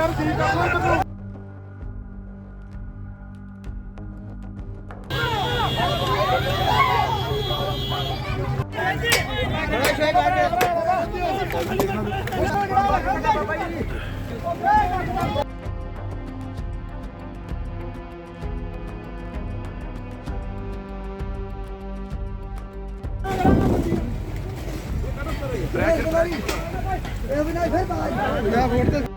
ਯਾਰ ਠੀਕ ਆ ਤੂੰ ਇਹ ਵੀ ਨਹੀਂ ਫਿਰ ਬਾਈ ਯਾ ਵੋਟ ਤੇ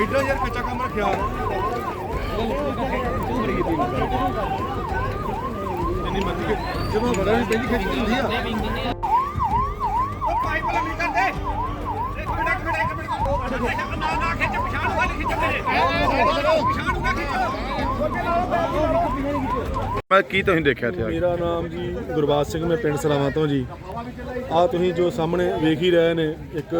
ਇਦਾਂ ਯਾਰ ਕੱਚਾ ਕੰਮ ਰੱਖਿਆ ਜਿੰਨੀ ਮਰਜ਼ੀ ਕਿ ਜਦੋਂ ਬੜਾ ਵੀ ਪਹਿਲੀ ਖਿੱਚ ਹੁੰਦੀ ਆ? ਉਹ ਪਾਈਪ ਲੰਮੀ ਕਰ ਦੇ ਇੱਕ ਮਿੰਟ ਇੱਕ ਮਿੰਟ ਇੱਕ ਮਿੰਟ ਨਾ ਨਾ ਖਿੱਚ ਪਛਾਣ ਵਾਲੀ ਖਿੱਚ ਮੇਰੇ ਪਛਾਣ ਨੂੰ ਖਿੱਚ ਮੈਂ ਕੀ ਤੁਸੀਂ ਦੇਖਿਆ ਇੱਥੇ? ਮੇਰਾ ਨਾਮ ਜੀ ਗੁਰਬਾਜ ਸਿੰਘ ਮੈਂ ਪਿੰਡ ਸਲਾਵਾਂ ਤੋਂ ਜੀ। ਆ ਤੁਸੀਂ ਜੋ ਸਾਹਮਣੇ ਵੇਖ ਹੀ ਰਹੇ ਨੇ ਇੱਕ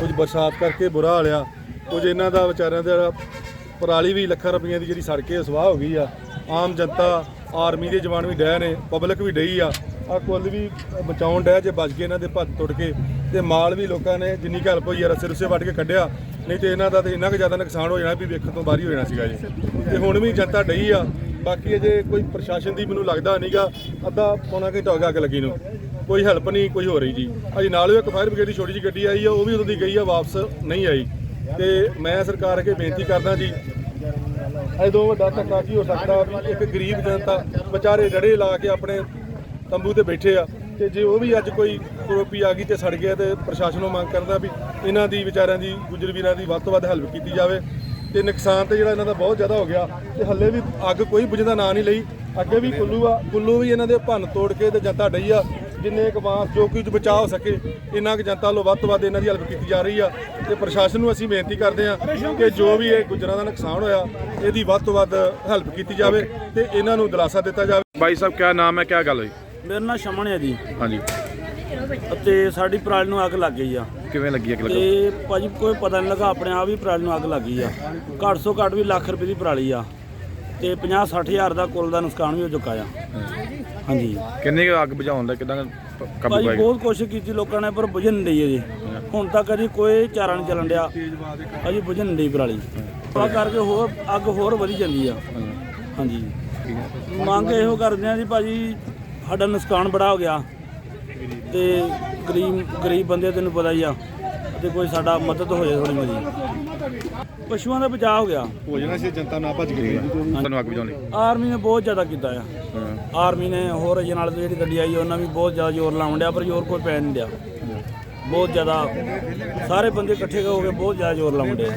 ਕੁਝ ਬਰਸਾਤ ਕਰਕੇ ਬੁਰਾ ਹਾਲਿਆ ਕੁਝ ਇਹਨਾਂ ਦਾ ਵਿਚਾਰਿਆਂ ਦਾ ਪਰਾਲੀ ਵੀ ਲੱਖਾਂ ਰੁਪਈਆਂ ਦੀ ਜਿਹੜੀ ਸੜ ਕੇ ਸਵਾਹ ਹੋ ਗਈ ਆ। ਆਮ ਜਨਤਾ ਆਰਮੀ ਦੇ ਜਵਾਨ ਵੀ ਡਹਿ ਨੇ, ਪਬਲਿਕ ਵੀ ਡਈ ਆ। ਆ ਕੁੱਲ ਵੀ ਬਚਾਉਣ ਡਹਿ ਜੇ ਬਚ ਗਏ ਇਹਨਾਂ ਦੇ ਭੱਜ ਟੁੱਟ ਕੇ। ਤੇ ਮਾਲ ਵੀ ਲੋਕਾਂ ਨੇ ਜਿੰਨੀ ਕੁ ਹੈਲਪ ਹੋਈ ਆ, ਰਸੇ ਰੁਸੇ ਵੱਢ ਕੇ ਕੱਢਿਆ। ਨਹੀਂ ਤੇ ਇਹਨਾਂ ਦਾ ਤੇ ਇੰਨਾ ਕੁ ਜ਼ਿਆਦਾ ਨੁਕਸਾਨ ਹੋ ਜਾਣਾ ਵੀ ਵੇਖਣ ਤੋਂ ਬਾਹਰ ਹੀ ਹੋ ਜਾਣਾ ਸੀਗਾ ਜੀ। ਤੇ ਹੁਣ ਵੀ ਜਨਤਾ ਡਈ ਆ। ਬਾਕੀ ਅਜੇ ਕੋਈ ਪ੍ਰਸ਼ਾਸਨ ਦੀ ਮੈਨੂੰ ਲੱਗਦਾ ਨਹੀਂਗਾ ਅੱਧਾ ਪੌਣਾ ਘੰਟਾ ਹੋ ਗਿਆ ਅੱਗ ਲੱਗੀ ਨੂੰ। ਕੋਈ ਹੈਲਪ ਨਹੀਂ ਕੋਈ ਹੋ ਰਹੀ ਜੀ। ਅਜੇ ਨਾਲੋਂ ਇੱਕ ਫਾਇਰ ਬ੍ਰਿਗੇਡ ਦੀ ਛੋਟੀ ਜਿਹੀ ਗੱਡੀ ਆਈ ਆ, ਉਹ ਵੀ ਉਦੋਂ ਦੀ ਗਈ ਆ, ਵਾਪਸ ਨਹੀਂ ਆਈ। ਤੇ ਮੈਂ ਸਰਕਾਰ ਅੱਗੇ ਬੇਨਤੀ ਕਰਦਾ ਜੀ ਐਦੋਂ ਵੱਡਾ ਧੱਕਾ ਕੀ ਹੋ ਸਕਦਾ ਵੀ ਇੱਕ ਗਰੀਬ ਜਨਤਾ ਵਿਚਾਰੇ ਰੜੇ ਲਾ ਕੇ ਆਪਣੇ ਤੰਬੂ ਤੇ ਬੈਠੇ ਆ ਤੇ ਜੇ ਉਹ ਵੀ ਅੱਜ ਕੋਈ ਕਰੋਪੀ ਆ ਗਈ ਤੇ ਸੜ ਗਿਆ ਤੇ ਪ੍ਰਸ਼ਾਸਨ ਨੂੰ ਮੰਗ ਕਰਦਾ ਵੀ ਇਹਨਾਂ ਦੀ ਵਿਚਾਰਿਆਂ ਦੀ, ਗੁੱਜਰ ਵੀਰਾਂ ਦੀ ਵੱਧ ਤੋਂ ਵੱਧ ਹੈਲਪ ਕੀਤੀ ਜਾਵੇ ਤੇ ਨੁਕਸਾਨ ਤੇ ਜਿਹੜਾ ਇਹਨਾਂ ਦਾ ਬਹੁਤ ਜ਼ਿਆਦਾ ਹੋ ਗਿਆ ਤੇ ਹੱਲੇ ਵੀ ਅੱਗ ਕੋਈ ਬੁਝਦਾ ਨਾਂ ਨਹੀਂ ਲਈ। ਅੱਗੇ ਵੀ ਕੁੱਲੂ ਆ, ਕੁੱਲੂ ਵੀ ਇਹਨਾਂ ਦੇ ਭੰਨ ਤੋੜ ਕੇ ਤੇ ਜਨਤਾ ਡਈ ਆ ਜਿੰਨੇ ਕੁ ਬਾਂਸ ਜੋ ਕੁਝ ਬਚਾਅ ਹੋ ਸਕੇ ਇੰਨਾ ਕੁ ਜਨਤਾ ਵੱਲੋਂ ਵੱਧ ਤੋਂ ਵੱਧ ਇਹਨਾਂ ਦੀ ਹੈਲਪ ਕੀਤੀ ਜਾ ਰਹੀ ਆ। ਤੇ ਪ੍ਰਸ਼ਾਸਨ ਨੂੰ ਅਸੀਂ ਬੇਨਤੀ ਕਰਦੇ ਆ ਕਿ ਜੋ ਵੀ ਇਹ ਗੁੱਜਰਾਂ ਦਾ ਨੁਕਸਾਨ ਹੋਇਆ ਇਹਦੀ ਵੱਧ ਤੋਂ ਵੱਧ ਹੈਲਪ ਕੀਤੀ ਜਾਵੇ ਤੇ ਇਹਨਾਂ ਨੂੰ ਦਿਲਾਸਾ ਦਿੱਤਾ ਜਾਵੇ। ਭਾਈ ਸਾਹਿਬ ਕੀ ਨਾਮ ਹੈ ਕੀ ਗੱਲ ਹੋਈ? ਮੇਰਾ ਨਾਂ ਸ਼ਮਨ ਹੈ ਜੀ। ਹਾਂਜੀ। ਅਤੇ ਸਾਡੀ ਪਰਾਲੀ ਨੂੰ ਅੱਗ ਲੱਗ ਗਈ ਆ। ਕਿਵੇਂ ਲੱਗੀ ਅੱਗ ਲੱਗਾ? ਤੇ ਭਾਜੀ ਕੋਈ ਪਤਾ ਨਹੀਂ ਲੱਗਾ ਆਪਣੇ ਆਪ ਹੀ ਪਰਾਲੀ ਨੂੰ ਅੱਗ ਲੱਗ ਗਈ ਆ। ਘੱਟ ਤੋਂ ਘੱਟ ਵੀ ਲੱਖ ਰੁਪਏ ਦੀ ਪਰਾਲੀ ਆ। ਤੇ 50 60 ਹਜ਼ਾਰ ਦਾ ਕੁੱਲ ਦਾ ਨੁਕਸਾਨ ਵੀ ਹੋ ਚੁੱਕਾ ਆ। ਹਾਂਜੀ। ਕਿੰਨੀ ਕੁ ਅੱਗ ਬੁਝਾਉਣ ਦਾ ਕਿਦਾਂ ਕਾਬੂ ਪਾਇਆ ਬਹੁਤ ਕੋਸ਼ਿਸ਼ ਕੀਤੀ ਲੋਕਾਂ ਨੇ ਪਰ ਬੁਝਣ ਨਹੀਂ ਡਈ ਅਜੇ। ਹੁਣ ਤੱਕ ਅਜੇ ਕੋਈ ਚਾਰਾ ਨਹੀਂ ਚੱਲਣ ਡਿਆ। ਅਜੇ ਬੁਝਣ ਨਹੀਂ ਡਈ ਪਰਾਲੀ। ਆ ਕਰਕੇ ਹੋਰ ਅੱਗ ਹੋਰ ਵਧੀ ਜਾਂਦੀ ਆ। ਹਾਂਜੀ। ਮੰਗ ਇਹੋ ਕਰਦੇ ਆ ਜੀ ਭਾਜੀ ਸਾਡਾ ਨੁਕਸਾਨ ਬੜਾ ਹੋ ਗਿਆ। ਤੇ ਗਰੀਬ ਗਰੀਬ ਬੰਦੇ ਤੈਨੂੰ ਪਤਾ ਹੀ ਆ। ਤੇ ਕੋਈ ਸਾਡਾ ਮਦਦ ਹੋ ਜਾਏ ਥੋੜੀ ਮੇਰੀ ਪਸ਼ੂਆਂ ਦਾ ਬਚਾਅ ਹੋ ਗਿਆ। ਹੋ ਜਾਣਾ ਸੀ ਜਨਤਾ ਨਾ ਭੱਜ ਗਈ ਤੁਹਾਨੂੰ ਅੱਗ ਬੁਝਾਉਣੀ ਆਰਮੀ ਨੇ ਬਹੁਤ ਜ਼ਿਆਦਾ ਕੀਤਾ ਆ। ਆਰਮੀ ਨੇ ਹੋਰ ਅਜੇ ਨਾਲ ਜਿਹੜੀ ਗੱਡੀ ਆਈ ਉਹਨਾਂ ਵੀ ਬਹੁਤ ਜ਼ਿਆਦਾ ਜ਼ੋਰ ਲਾਉਣ ਡਿਆ ਪਰ ਜ਼ੋਰ ਕੋਈ ਪੈ ਨਹੀਂ ਡਿਆ। ਬਹੁਤ ਜ਼ਿਆਦਾ ਸਾਰੇ ਬੰਦੇ ਇਕੱਠੇ ਹੋ ਕੇ ਬਹੁਤ ਜ਼ਿਆਦਾ ਜ਼ੋਰ ਲਾਉਣ ਡਿਆ